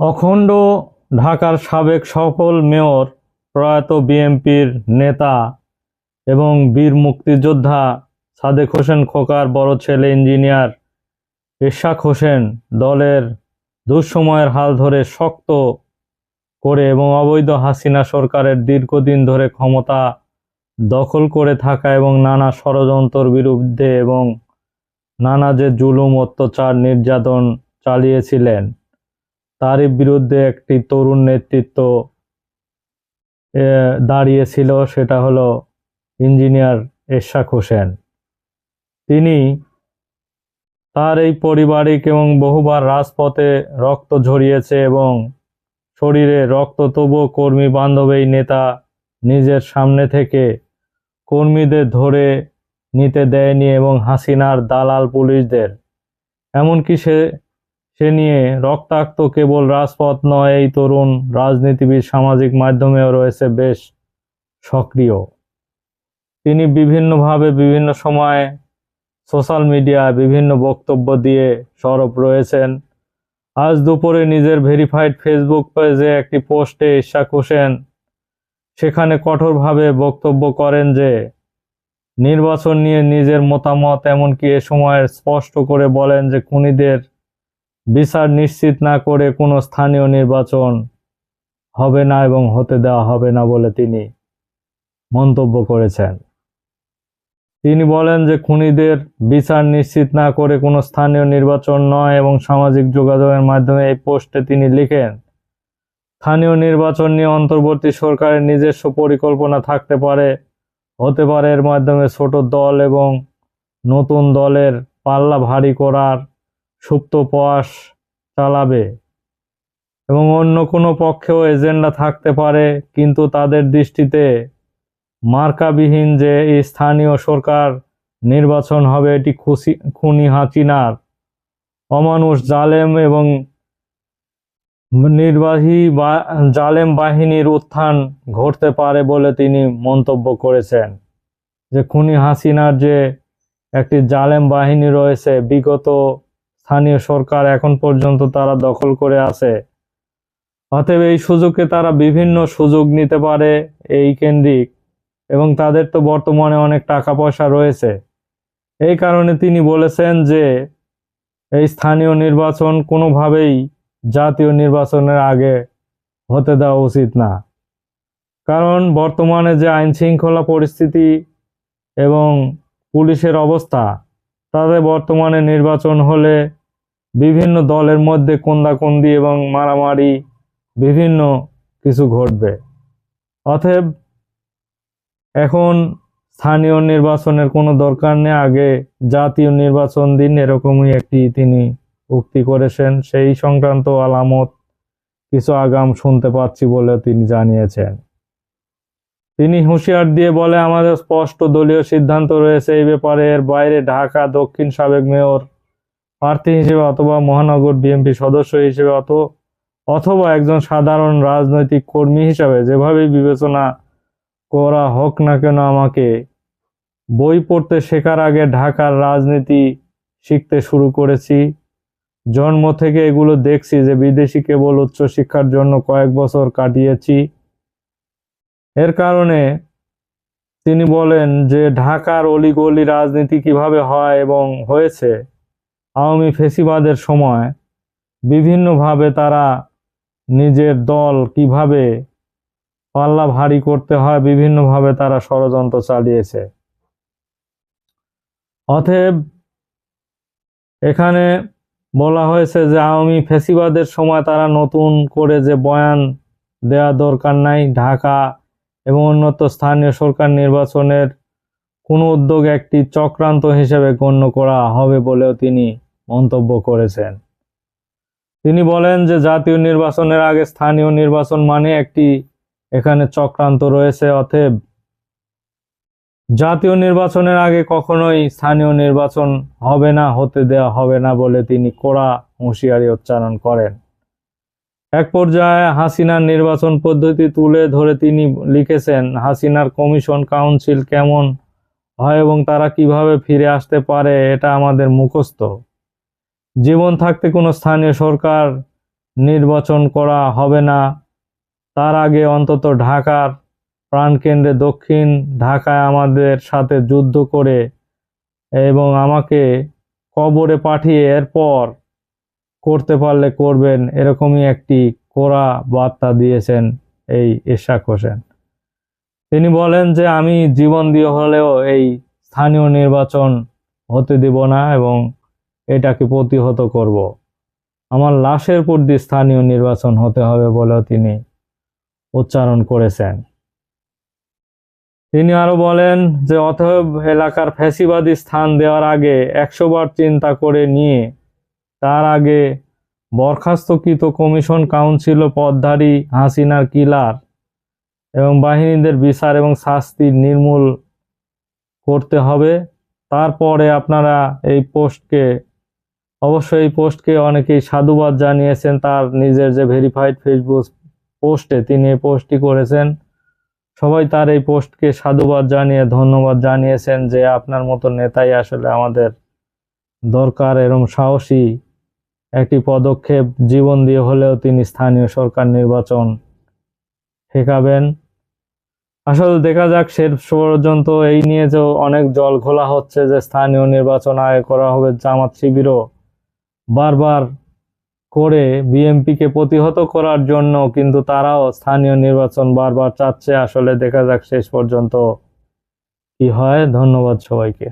অখণ্ড ঢাকার সাবেক সফল মেয়র প্রয়াত বিএনপির নেতা এবং বীর মুক্তিযোদ্ধা সাদেক হোসেন খোকার বড় ছেলে ইঞ্জিনিয়ার ইশাক হোসেন দলের দুঃসময়ের হাল ধরে শক্ত করে এবং অবৈধ হাসিনা সরকারের দীর্ঘদিন ধরে ক্ষমতা দখল করে থাকা এবং নানা ষড়যন্ত্র বিরুদ্ধে এবং নানা যে জুলুম, অত্যাচার, নির্যাতন চালিয়েছিলেন। তারই বিরুদ্ধে একটি তরুণ নেতৃত্ব দাঁড়িয়েছিল, সেটা হলো ইঞ্জিনিয়ার এরশাক হোসেন। তিনি তার এই পারিবারিক এবং বহুবার রাজপথে রক্ত ঝরিয়েছে এবং শরীরে রক্ত তবুও কর্মী বান্ধব এই নেতা নিজের সামনে থেকে কর্মীদের ধরে নিতে দেয়নি এবং হাসিনার দালাল পুলিশদের। এমনকি সে সে নিয়ে রক্তাক্ত কেবল রাজপথ নয়, এই তরুণ রাজনীতিবিদ সামাজিক মাধ্যমেও রয়েছে বেশ সক্রিয়। তিনি বিভিন্নভাবে বিভিন্ন সময়ে সোশ্যাল মিডিয়ায় বিভিন্ন বক্তব্য দিয়ে সরব রয়েছেন। আজ দুপুরে নিজের ভেরিফাইড ফেসবুক পেজে একটি পোস্টে ইশাক হোসেন সেখানে কঠোরভাবে বক্তব্য করেন যে, নির্বাচন নিয়ে নিজের মতামত এমনকি এ সময় স্পষ্ট করে বলেন যে, খুনিদের বিচার নিশ্চিত না করে কোনো স্থানীয় নির্বাচন হবে না এবং হতে দেওয়া হবে না বলে তিনি মন্তব্য করেছেন। তিনি বলেন যে খুনিদের বিচার নিশ্চিত না করে কোনো স্থানীয় নির্বাচন নয় এবং সামাজিক যোগাযোগের মাধ্যমে এই পোস্টে তিনি লিখেন, স্থানীয় নির্বাচন নিয়ে অন্তর্বর্তী সরকারের নিজস্ব পরিকল্পনা থাকতে পারে, হতে পারে এর মাধ্যমে ছোট দল এবং নতুন দলের পাল্লা ভারী করার সুপ্ত প্রয়াস চালাবে এবং অন্য কোনো পক্ষেও এজেন্ডা থাকতে পারে, কিন্তু তাদের দৃষ্টিতে মার্কাবিহীন যে স্থানীয় সরকার নির্বাচন হবে, এটি খুশি খুনি হাসিনার। অমানুষ জালেম এবং নির্বাহী বা জালেম বাহিনীর উত্থান ঘটতে পারে বলে তিনি মন্তব্য করেছেন। যে খুনি হাসিনার যে একটি জালেম বাহিনী রয়েছে, বিগত স্থানীয় সরকার এখন পর্যন্ত তারা দখল করে আছে। অতএব এই সুযোগে তারা বিভিন্ন সুযোগ নিতে পারে এই কেন্দ্রিক, এবং তাদের তো বর্তমানে অনেক টাকা পয়সা রয়েছে। এই কারণে তিনি বলেছেন যে, এই স্থানীয় নির্বাচন কোনোভাবেই জাতীয় নির্বাচনের আগে হতে দেওয়া উচিত না। কারণ বর্তমানে যে আইন শৃঙ্খলা পরিস্থিতি এবং পুলিশের অবস্থা তাদের বর্তমানে নির্বাচন হলে বিভিন্ন দলের মধ্যে কোন্দাকুন্দি এবং মারামারি বিভিন্ন কিছু ঘটবে। অতএব এখন স্থানীয় নির্বাচনের কোনো দরকার নেই। আগে জাতীয় নির্বাচন দিন এরকমই একটি তিনি উক্তি করেছেন। সেই সংক্রান্ত আলামত কিছু আগাম শুনতে পাচ্ছি বলে তিনি জানিয়েছেন। তিনি হুঁশিয়ার দিয়ে বলে, আমাদের স্পষ্ট দলীয় সিদ্ধান্ত রয়েছে এই ব্যাপারে। এর বাইরে ঢাকা দক্ষিণ সাবেক মেয়র প্রার্থী হিসেবে অথবা মহানগর বিএনপি সদস্য হিসেবে অত অথবা একজন সাধারণ রাজনৈতিক কর্মী হিসাবে যেভাবেই বিবেচনা করা হোক না কেন আমাকে বই পড়তে শেখার আগে ঢাকার রাজনীতি শিখতে শুরু করেছি। জন্ম থেকে এগুলো দেখছি যে বিদেশি কেবল উচ্চশিক্ষার জন্য কয়েক বছর কাটিয়েছি। এর কারণে তিনি বলেন যে ঢাকার অলিগলি রাজনীতি কীভাবে হয় এবং হয়েছে আওয়ামী ফেসিবাদের সময় বিভিন্নভাবে তারা নিজের দল কীভাবে পাল্লা ভারী করতে হয়, বিভিন্নভাবে তারা ষড়যন্ত্র চালিয়েছে। অতএব এখানে বলা হয়েছে যে আওয়ামী ফেসিবাদের সময় তারা নতুন করে যে বয়ান দেওয়া দরকার নাই, ঢাকা এবং উন্নত স্থানীয় সরকার নির্বাচনের কোনো উদ্যোগ একটি চক্রান্ত হিসেবে গণ্য করা হবে বলেও তিনি মন্তব্য করেছেন। তিনি বলেন যে জাতীয় নির্বাচনের আগে স্থানীয় নির্বাচন মানে একটি এখানে চক্রান্ত রয়েছে, অতএব জাতীয় নির্বাচনের আগে কখনোই স্থানীয় নির্বাচন হবে না, হতে দেওয়া হবে না বলে তিনি কড়া হুঁশিয়ারি উচ্চারণ করেন। এক পর্যায়ে হাসিনার নির্বাচন পদ্ধতি তুলে ধরে তিনি লিখেছেন, হাসিনার কমিশন কাউন্সিল কেমন হয় এবং তারা কীভাবে ফিরে আসতে পারে, এটা আমাদের মুখস্থ। জীবন থাকতে কোনো স্থানীয় সরকার নির্বাচন করা হবে না। তার আগে অন্তত ঢাকার প্রাণকেন্দ্রে দক্ষিণ ঢাকায় আমাদের সাথে যুদ্ধ করে এবং আমাকে কবরে পাঠিয়ে এরপর করতে পারলে করবেন এরকমই একটি কোরা বার্তা দিয়েছেন এই ইশাক হোসেন। তিনি বলেন যে, আমি জীবন দিয়ে হলেও এই স্থানীয় নির্বাচন হতে দেব না এবং এটাকে প্রতিহত করব। আমার লাশের দিয়ে স্থানীয় নির্বাচন হতে হবে বলেও তিনি উচ্চারণ করেছেন। তিনি আরও বলেন যে, অতএব এলাকার ফ্যাসিবাদী স্থান দেওয়ার আগে একশো বার চিন্তা করে নিয়ে, তার আগে বরখাস্তকৃত কমিশন কাউন্সিল পদধারী হাসিনার কিলার এবং বাহিনীদের বিচার এবং শাস্তি নির্মূল করতে হবে। তারপরে আপনারা এই পোস্টকে অবশ্যই এই পোস্টকে অনেকেই সাধুবাদ জানিয়েছেন, তার নিজের যে ভেরিফাইড ফেসবুক পোস্টে তিনি এই পোস্টটি করেছেন। সবাই তার এই পোস্টকে সাধুবাদ জানিয়ে ধন্যবাদ জানিয়েছেন যে আপনার মতো নেতাই আসলে আমাদের দরকার এরম সাহসী একটি পদক্ষেপ। জীবন দিয়ে হলেও তিনি স্থানীয় সরকার নির্বাচন ঠেকাবেন। আসলে দেখা যাক শেষ পর্যন্ত এই নিয়ে যে অনেক জল ঘোলা হচ্ছে যে স্থানীয় নির্বাচন আগে করা হবে জামাত শিবিরও। বারবার করে বিএমপিকে প্রতিহত করার জন্য কিন্তু তারাও স্থানীয় নির্বাচন বারবার চাচ্ছে। আসলে দেখা যাক শেষ পর্যন্ত কি হয়। ধন্যবাদ সবাইকে।